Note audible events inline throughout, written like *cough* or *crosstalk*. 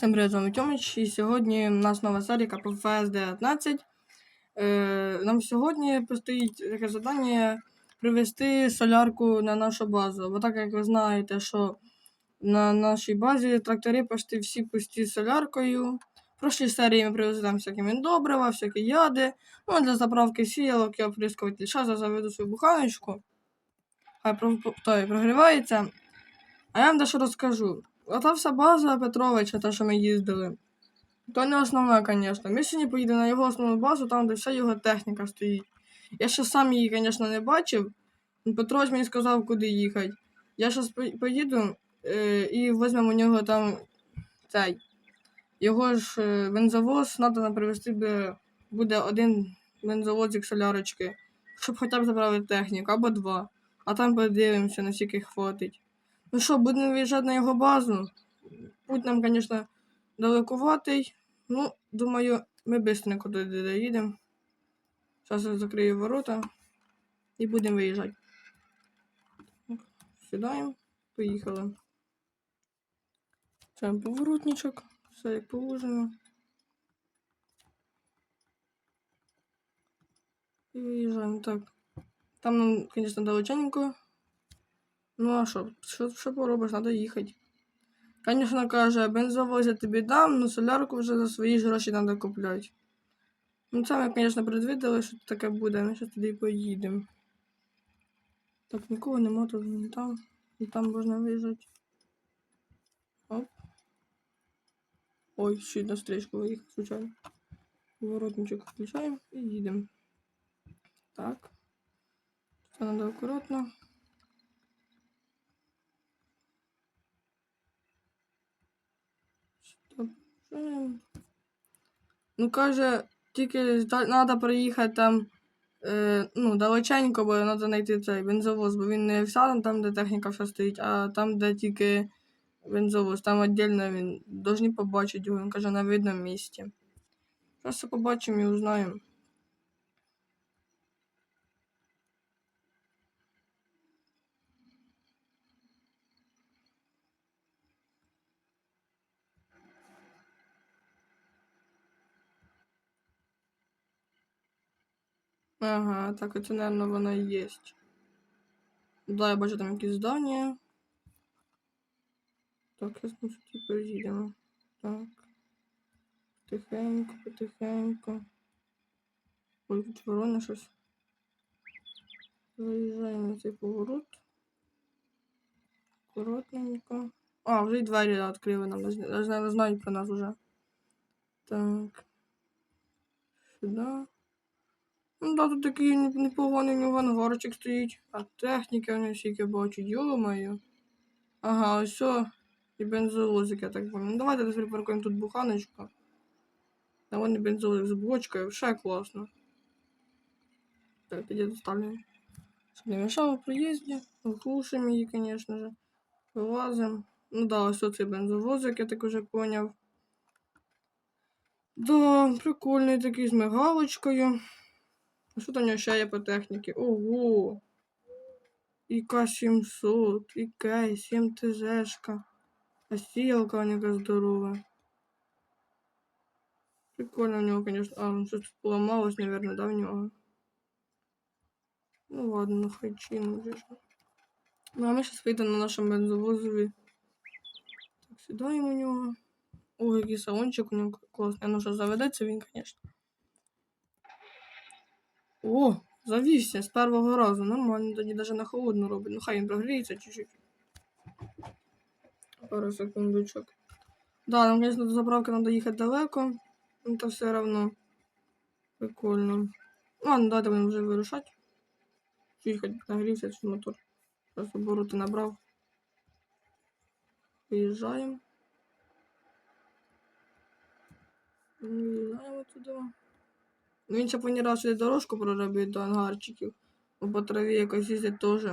Всім привіт, Тьомич, і сьогодні у нас нова серія по ФС-19. Е, нам сьогодні постоїть таке завдання привезти солярку на нашу базу. Бо так як ви знаєте, що на нашій базі трактори почти всі пусті соляркою. В прошлій серії ми привезли там всякі міндобрива, всякі яди. Ну, а для заправки сіялок я оприскувати зараз заведу свою буханочку. Хай прогрівається. А я вам дещо розкажу. Ота вся база Петровича, та, що ми їздили. То не основна, звісно. Ми сьогодні поїдемо на його основну базу, там, де вся його техніка стоїть. Я ще сам її, звісно, не бачив. Петрович мені сказав, куди їхати. Я зараз поїду е, і візьмемо у нього там цей. Його ж е, бензовоз треба привезти буде, буде один бензовозик солярочки, щоб хоча б заправити техніку, або два. А там подивимося, наскільки хватить. Ну що, будемо виїжджати на його базу. Путь нам, звісно, далекуватий. Ну, думаю, ми швидко туди доїдемо. Зараз я закрию ворота і будемо виїжджати. Сідаємо, поїхали. Це поворотничок, все як положено. І виїжджаємо так. Там нам, звісно, далеченько. Ну а що, що, що поробиш, треба їхати. Звісно, каже, бензовоз тобі дам, ну солярку вже за свої ж гроші треба купляти. Ну це ми, звісно, предвидели, що таке буде, ми зараз туди поїдемо. Так, нікого нема тут не там. І там можна виїжджати. Оп. Ой, ще на стрічку виїхав, звичайно. Поворотничок включаємо і їдемо. Так. Це треба акуратно. Ну, каже, тільки треба приїхати там е, ну, далеченько, бо треба знайти цей бензовоз, бо він не вся там, де техніка вся стоїть, а там, де тільки бензовоз, там віддільно він повинні побачити його, він каже, на видному місці. Просто побачимо і узнаємо. Ага, так это, наверное, вона і є. Да, я бачу там якісь здання. Так, я значить і переїдемо. Так. Потихеньку, потихеньку. Ой, тут ворона щось. Заїжджаємо на цей поворот. Аккуратненько. А, вже й двері відкрили нам. Знають про нас уже. Так. Сюди. Ну да, тут такий непоганий у нього ангарчик стоїть. А техніки вони всіки бачу, йо-моє. Ага, ось о. І бензовозик, я так пам'ятаю. Ну давайте десь припаркуємо тут буханочку. А вон і бензовозик з бочкою, ще класно. Так, тоді доставляємо. Щоб не мешало в приїзді. Глушимо її, звісно же. Вилазимо. Ну да, ось оцей бензовозик, я так уже поняв. Да, прикольний такий з мигалочкою. А що там у нього ще є по техніці? Ого! І К-700, і кейс, і МТЗшка. А сілка у нього здорова. Прикольно у нього, конечно. А, ну щось тут поламалось, наверное, да, в нього. Ну ладно, ну хай чим вже. Ну, а ми зараз вийдемо на нашому бензовозові. Так, сідаємо у нього. О, який салончик у нього класний. Ну що, заведеться він, звісно. О, завівся з першого разу. Нормально, тоді навіть на холодну робить. Ну хай він прогріється чуть-чуть. Пару секундочок. Да, нам, звісно, до заправки треба їхати далеко. Ну то все одно прикольно. Ладно, давайте будемо вже вирушати. Чуть хоч нагрівся чи мотор. Зараз обороти набрав. Виїжджаємо. Виїжджаємо туди. Ну, він ще планував сюди дорожку проробити до ангарчиків. Бо по траві якось їздять теж.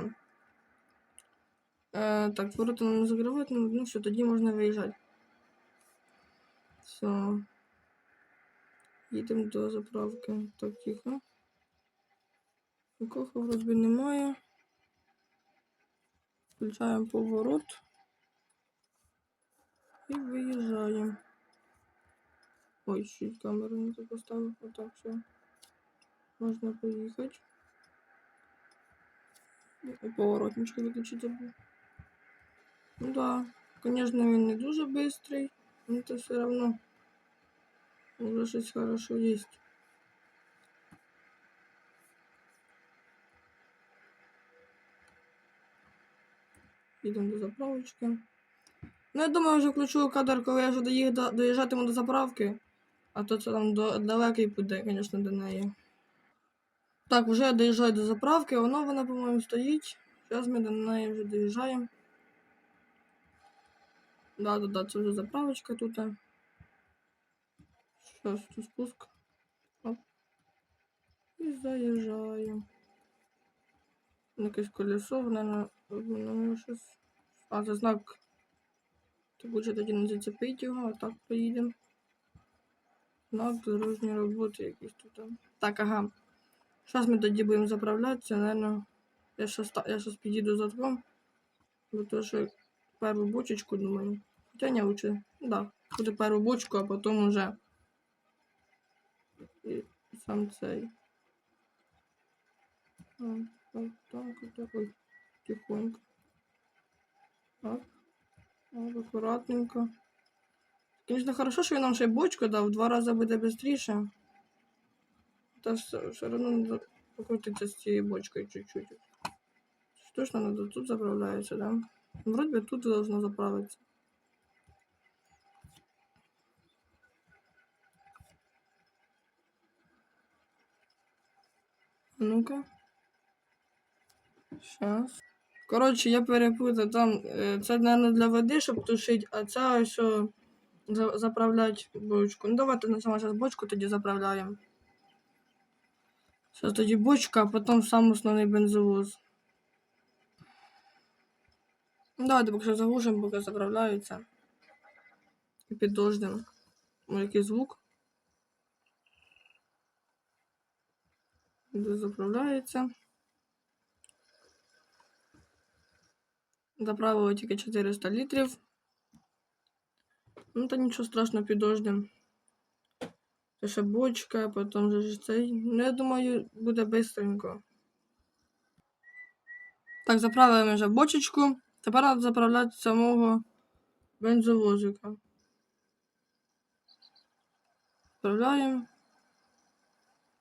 Е, так, ворота не закривати, ну, ну все, тоді можна виїжджати. Все. Їдемо до заправки. Так, тихо. Нікого вроді немає. Включаємо поворот. І виїжджаємо. Ой, чуть камеру не так поставив. Отак все. Можна поїхати. І поворотнички виключити забув. Ну да, конечно, він не дуже быстрый, но это все равно уже щось хорошо есть. Їдемо до заправочки. Ну, я думаю, вже включу кадр, коли я вже доїх- до- доїжджатиму до заправки. А то це там до, далекий буде, звісно, до неї. Так, вже доїжджаю до заправки, воно вона, по-моєму, стоїть. Зараз ми до неї вже доїжджаємо. Да, да, да, це вже заправочка тут. Зараз тут спуск. Оп. І заїжджаємо. Якесь колесо, воно, воно щось. А, це знак. Так лучше тоді не зацепити його, а так поїдемо. Знак дорожньої роботи якийсь тут. Так, ага. Зараз ми тоді будемо заправлятися, наверное. Я щас, я щас підійду за двом. Бо то, що першу бочечку, думаю. Хоча не лучше. Ну Да, буде першу бочку, а потім уже. І сам цей. Так, так, так. Ой, тихонько. Так. Акуратненько. Звісно, хорошо, що він нам ще бочку дав, в два рази буде швидше. Та все, все одно треба покрутитися з цією бочкою чуть-чуть. Точно надо тут заправляется, да? Вроде бы тут должно заправиться. А Ну-ка. Сейчас. Коротше, я перепутав там. е, Це, мабуть, для води, щоб тушити, а це ось о, за- заправлять бочку. Ну давайте на саме зараз бочку тоді заправляємо. Зараз тоді бочка, а потім сам основний бензовоз. Ну, давайте поки заглушимо, поки заправляються. І під дождем. Який звук. Де заправляється. Заправили тільки 400 літрів. Ну, та нічого страшного під дождем. Це ще бочка, потім же цей. Ну, я думаю, буде бистренько. Так, заправили вже бочечку. Тепер треба заправляти самого бензовозика. Заправляємо.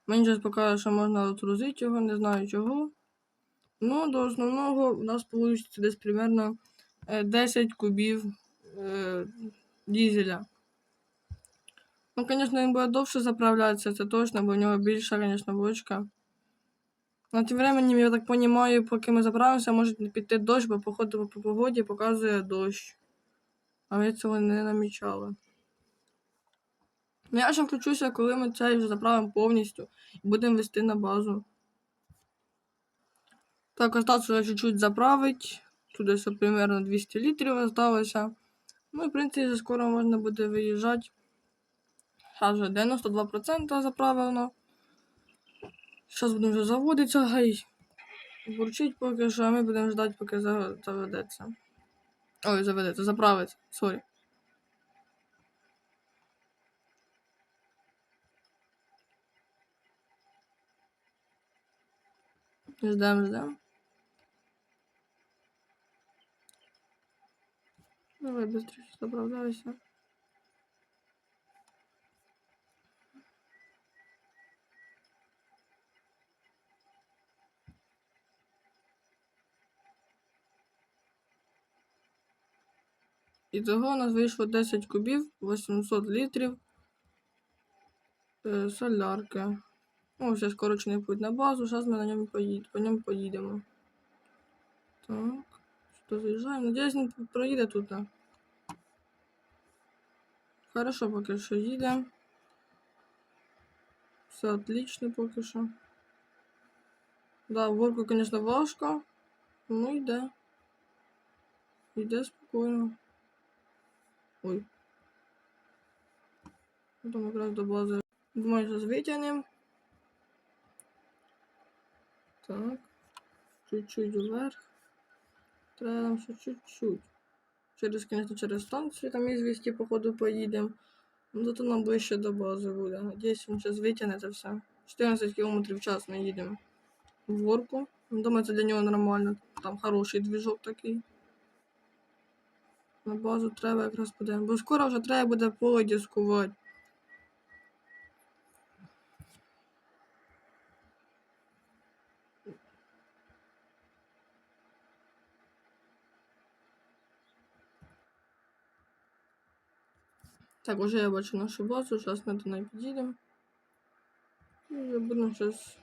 Мені зараз покаже, що можна отрузити його, не знаю чого. Ну, до основного у нас вийде десь примерно е, 10 кубів дізеля. Ну, звісно, він буде довше заправлятися, це точно, бо в нього більша, звісно, бочка. На тим временем, я так розумію, поки ми заправимося, може піти дощ, бо походу по погоді показує дощ. А ми цього не намічали. Ну, я ще включуся, коли ми цей вже заправимо повністю і будемо вести на базу. Так, осталось чуть-чуть заправить. Тут десь примерно 200 літрів осталося. Ну і в принципі скоро можна буде виїжджати. Вже 92% заправлено. Зараз будемо вже заводитися, гай. Бурчить поки що, а ми будемо ждати, поки за- заведеться. Ой, заведеться, заправиться, сорі. Ждем, ждем. Давай быстрее заправляйся. Ітого у нас вийшло 10 кубів, 800 літрів е, солярки. О, ще скорочений путь на базу, зараз ми на ньому поїд, по ньому поїдемо. Так, що заїжджаємо. Надіюсь, він проїде тут. а. Хорошо, поки що їде. Все отлично поки що. Да, в горку, звісно, важко. Ну йде. Йде спокійно. Ой. Потім якраз до бази. Думаю, зараз витягнемо. Так. Чуть-чуть вверх. Треба нам ще чуть-чуть. Через, конечно, через станцію там ізвісті, походу, поїдемо. Ну, Зато нам ближче до бази буде. Надіюсь, він зараз витягне це все. 14 км в час ми їдемо в горку. Ну, Думаю, це для нього нормально. Там хороший двіжок такий. На базу треба якраз буде. Бо скоро вже треба буде поле дискувати. Так, уже я бачу нашу базу, зараз ми до неї підійдемо. Вже будемо зараз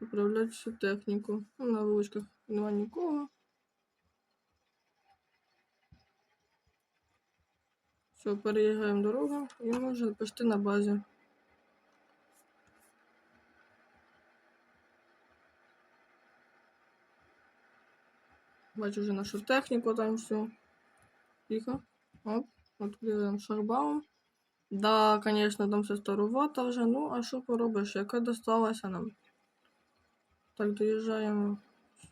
управляти всю техніку. Ну, на вуличках немає нікого. Все, переїжджаємо дорогу і ми вже почти на базі. Бачу вже нашу техніку там всю. Тихо. Оп, відкриваємо шлагбаум. Да, конечно, там все старувато вже, ну а що поробиш, яка досталася нам? Так, доїжджаємо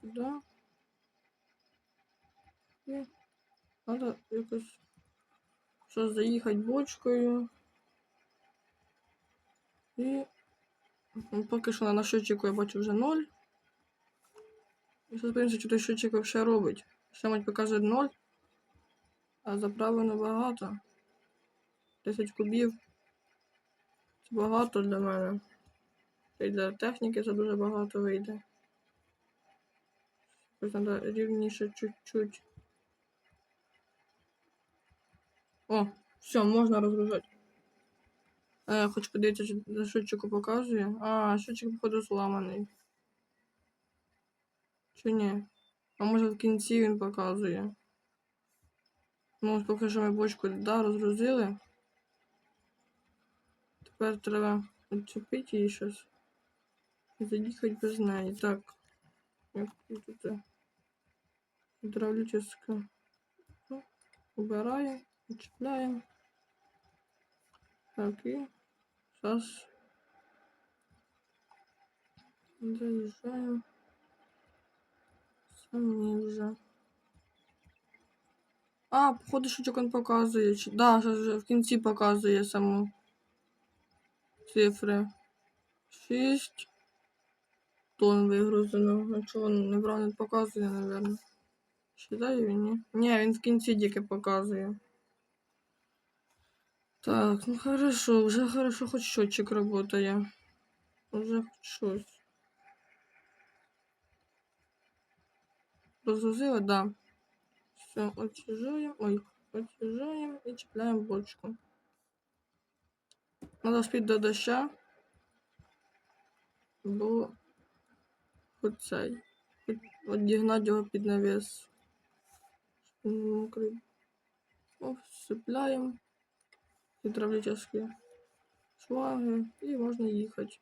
сюди. І треба якось щось заїхати бочкою. І ну, поки що на счетчику я бачу вже 0. І зараз подивимося, що той счетчик взагалі робить. Ще мать показує 0. А заправлено багато. 10 кубів. Це багато для мене. Й для техніки це дуже багато вийде. Ось треба рівніше чуть-чуть. О, все, можна розгружати. Е, хочу подивитися, за счетчику показує. А, счетчик, походу, зламаний. Чи ні? А може в кінці він показує. Ну, ось поки що ми бочку да, розгрузили. Тепер треба відчепити її щось. І заїхати без неї. Так. Як тут це? Гідравлічна. Ну, Убираємо, відчіпляємо. Так, і зараз заїжджаємо. Самі вже. А, походу, що він показує. Чи- Да, в кінці показує саму цифри. 6 тонн вигрузено. Якщо він неправильно показує, напевно. Считаю він, ні? Ні, він в кінці тільки показує. Так, ну хорошо, вже хорошо, хоч счетчик работає. Уже хоч щось. Розгрузила, да. Все, отъезжаем. Ой, отъезжаем и чіпляємо бочку. Надо спіти до доща. Бо хоч цей. Хоч Одігнати його під навіс. Щоб він не мокрий. О, всипляємо. Гідравлічні шлаги і можна їхати.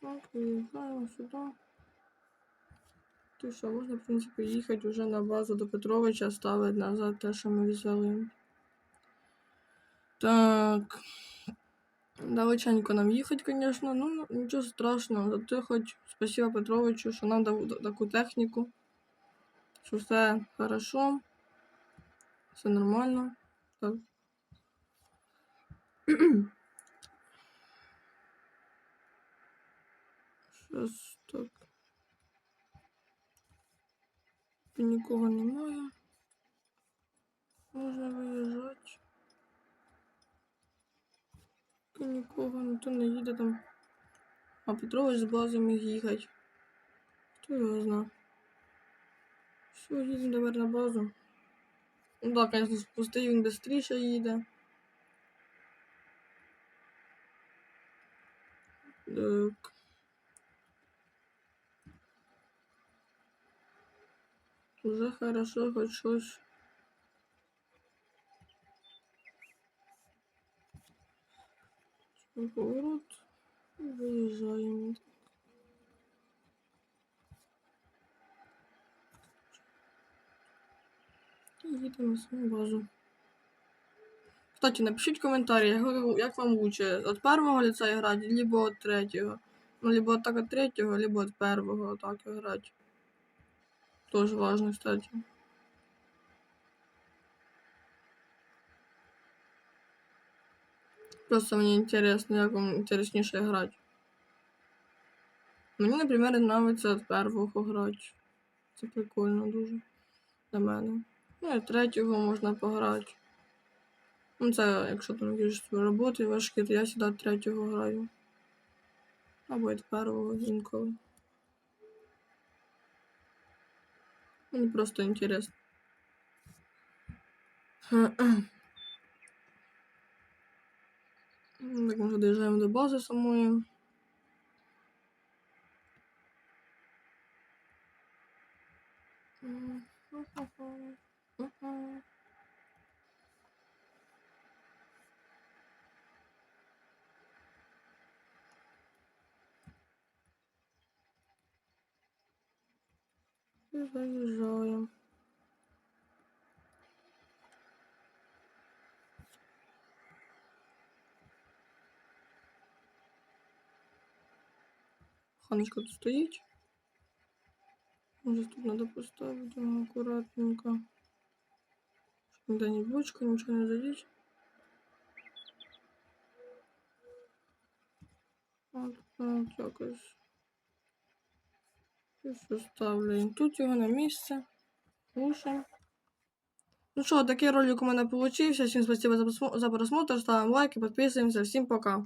Так, виїжджаємо сюди. То що, можна, в принципі, їхати вже на базу до Петровича, ставити назад те, що ми взяли. Так. Далеченько нам їхати, звісно, ну нічого страшного. Зато хоч спасибо Петровичу, що нам дав таку техніку. Що все хорошо. Все нормально. Так. *clears throat* Щас Тут нікого немає. Можна виїжджати. Нікого, ніхто не їде там. А Петрович з бази міг їхати. Хто його знає? Все, їдемо тепер на базу. Ну так, звісно, спустив він швидше їде. Так. Уже хорошо, хоть щось. Поворот. Виїжджаємо. І на свою базу. Кстати, напишіть коментарі, як, вам лучше, от первого лица грати, либо от третього. Ну, либо так от третього, либо от первого так грати. Тоже важно, кстати. Просто мне интересно, як вам інтересніше грати. Мені, наприклад, подобається від первого грати. Це прикольно дуже для мене. Ну і третього можна пограти. Ну це, якщо там якісь роботи важкі, то я сюди третього граю. Або від першого інколи. Мені просто інтересно. Ну, Так ми вже до бази самої. І заїжджаємо. Ханочка тут стоїть. Може тут надо поставить його акуратненько. Щоб ніде ні бочка, нічого не задіть. От так якось. І. Тут його на місце. Слушаем. Ну що, такий ролик у мене получився. Всім спасибо за просмотр. Ставимо лайки, підписуємося. Всім пока.